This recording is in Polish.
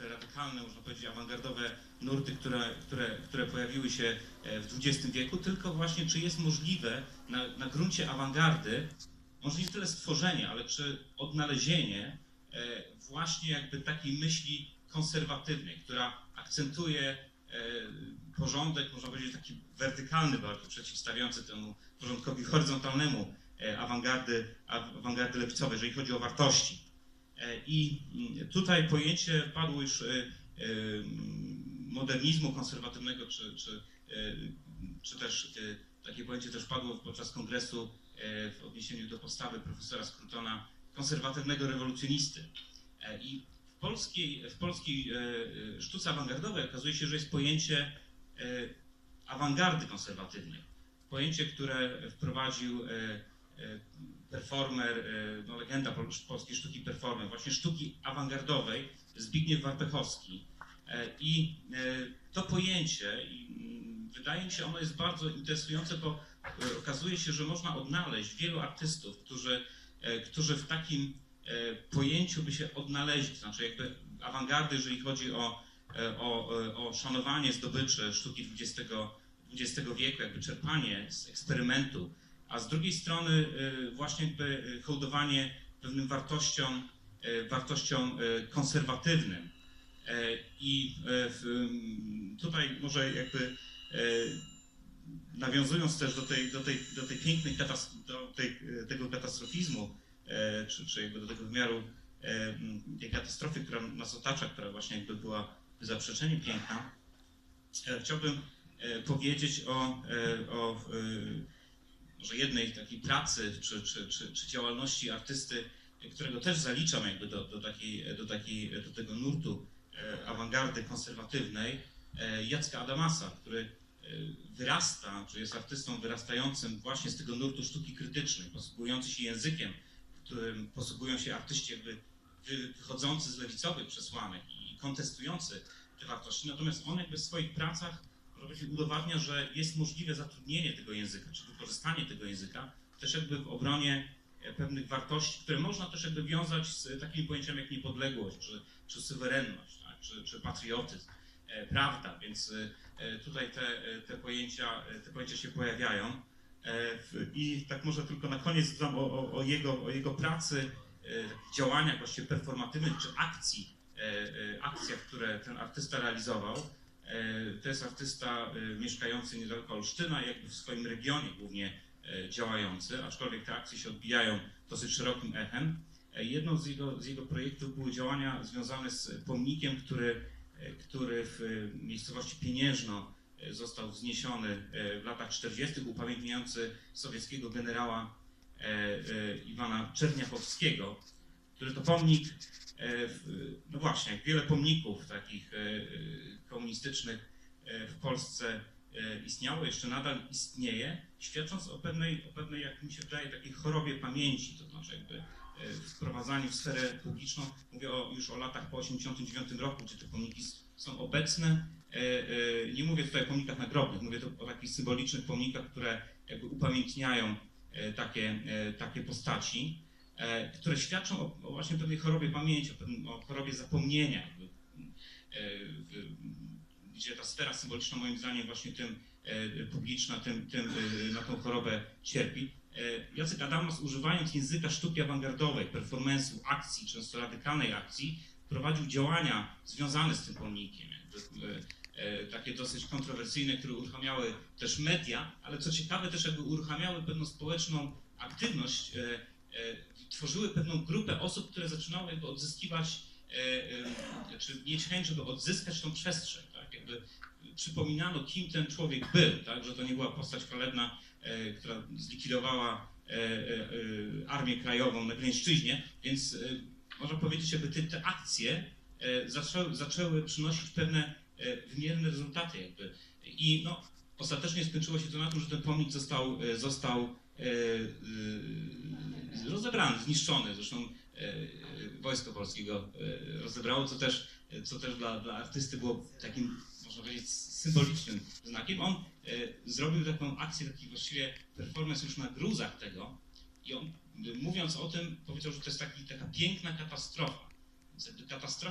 te radykalne, można powiedzieć, awangardowe nurty, które, które, które pojawiły się e, w XX wieku, tylko właśnie czy jest możliwe na, na gruncie awangardy, może nie tyle stworzenie, ale czy odnalezienie e, właśnie jakby takiej myśli konserwatywnej, która akcentuje e, porządek, można powiedzieć, taki wertykalny bardzo, przeciwstawiający temu porządkowi horyzontalnemu awangardy, awangardy lewicowej, jeżeli chodzi o wartości. E, I tutaj pojęcie padło już e, e, modernizmu konserwatywnego, czy, czy, czy też takie pojęcie też padło podczas kongresu w odniesieniu do postawy profesora Scrutona, konserwatywnego rewolucjonisty. I w polskiej, w polskiej sztuce awangardowej okazuje się, że jest pojęcie awangardy konserwatywnej. Pojęcie, które wprowadził performer, e, no legenda pol- polskiej sztuki performer, właśnie sztuki awangardowej, Zbigniew Warpechowski. E, I e, to pojęcie, mm, wydaje mi się, ono jest bardzo interesujące, bo e, okazuje się, że można odnaleźć wielu artystów, którzy, e, którzy w takim e, pojęciu by się odnaleźli, znaczy jakby awangardy, jeżeli chodzi o, e, o, e, o szanowanie zdobyczy sztuki XX, XX wieku, jakby czerpanie z eksperymentu, a z drugiej strony e, właśnie jakby hołdowanie pewnym wartościom, e, wartościom e, konserwatywnym. E, I e, mm, tutaj może jakby e, nawiązując też do tej, do tej, do tej pięknej do tej, tego katastrofizmu, czy, czy jakby do tego wymiaru e, m, tej katastrofy, która nas otacza, która właśnie jakby była zaprzeczeniem piękna, chciałbym powiedzieć o, o może jednej takiej pracy czy, czy, czy, czy działalności artysty, którego też zaliczam jakby do, do, takiej, do, takiej, do tego nurtu e, awangardy konserwatywnej, e, Jacka Adamasa, który e, wyrasta, czy jest artystą wyrastającym właśnie z tego nurtu sztuki krytycznej, posługujący się językiem, którym posługują się artyści jakby wy- wychodzący z lewicowych przesłanek i kontestujący te wartości. Natomiast on jakby w swoich pracach powiedzieć, udowadnia, że jest możliwe zatrudnienie tego języka, czy wykorzystanie tego języka też jakby w obronie e, pewnych wartości, które można też jakby wiązać z takimi pojęciami jak niepodległość, czy, czy suwerenność, tak, czy, czy patriotyzm, e, prawda, więc e, e, tutaj te, e, te, pojęcia, te pojęcia się pojawiają. E, w- I tak może tylko na koniec dodam o, o, o, jego, o jego pracy, działaniach właściwie performatywnych, czy akcji, akcjach, które ten artysta realizował. E, To jest artysta e, mieszkający niedaleko Olsztyna, jakby w swoim regionie głównie e, działający, aczkolwiek te akcje się odbijają dosyć szerokim echem. Jedną z jego, z jego projektów były działania związane z pomnikiem, który, który w miejscowości Pieniężno został wzniesiony w latach 40., upamiętniający sowieckiego generała Iwana Czerniachowskiego, który to pomnik, no właśnie, jak wiele pomników takich komunistycznych e, w Polsce e, istniało, jeszcze nadal istnieje, świadcząc o pewnej, o pewnej, jak mi się wydaje, takiej chorobie pamięci, to znaczy jakby e, wprowadzaniu w sferę publiczną, mówię o, już o latach po 89 roku, gdzie te pomniki są obecne. Nie mówię tutaj o pomnikach nagrobnych, mówię o takich symbolicznych pomnikach, które jakby upamiętniają takie, takie postaci, które świadczą o, o właśnie pewnej chorobie pamięci, o, o chorobie zapomnienia, gdzie ta sfera symboliczna moim zdaniem właśnie tym e, publiczna, tym, tym e, na tą chorobę cierpi. E, Jacek Adamas używając języka sztuki awangardowej, performance'u, akcji, często radykalnej akcji, prowadził działania związane z tym pomnikiem. Takie dosyć kontrowersyjne, które uruchamiały też media, ale co ciekawe też jakby uruchamiały pewną społeczną aktywność, tworzyły pewną grupę osób, które zaczynały odzyskiwać, czy mieć chęć, żeby odzyskać tą przestrzeń, tak? Jakby przypominano, kim ten człowiek był, tak? Że to nie była postać chwalebna, e, która zlikwidowała e, e, e, armię krajową na Gleńszczyźnie, więc e, można powiedzieć, jakby te, te akcje e, zaczęły, zaczęły przynosić pewne e, wymierne rezultaty jakby. I no, ostatecznie skończyło się to na tym, że ten pomnik został, e, został e, e, rozebrany, zniszczony. Zresztą e, e, Wojsko Polskiego e, rozebrało, co też, co też dla, dla artysty było takim, można powiedzieć, symbolicznym znakiem. On e, zrobił taką akcję, taki właściwie performance już na gruzach tego i on mówiąc o tym powiedział, że to jest taki, taka piękna katastrofa. Katastrofa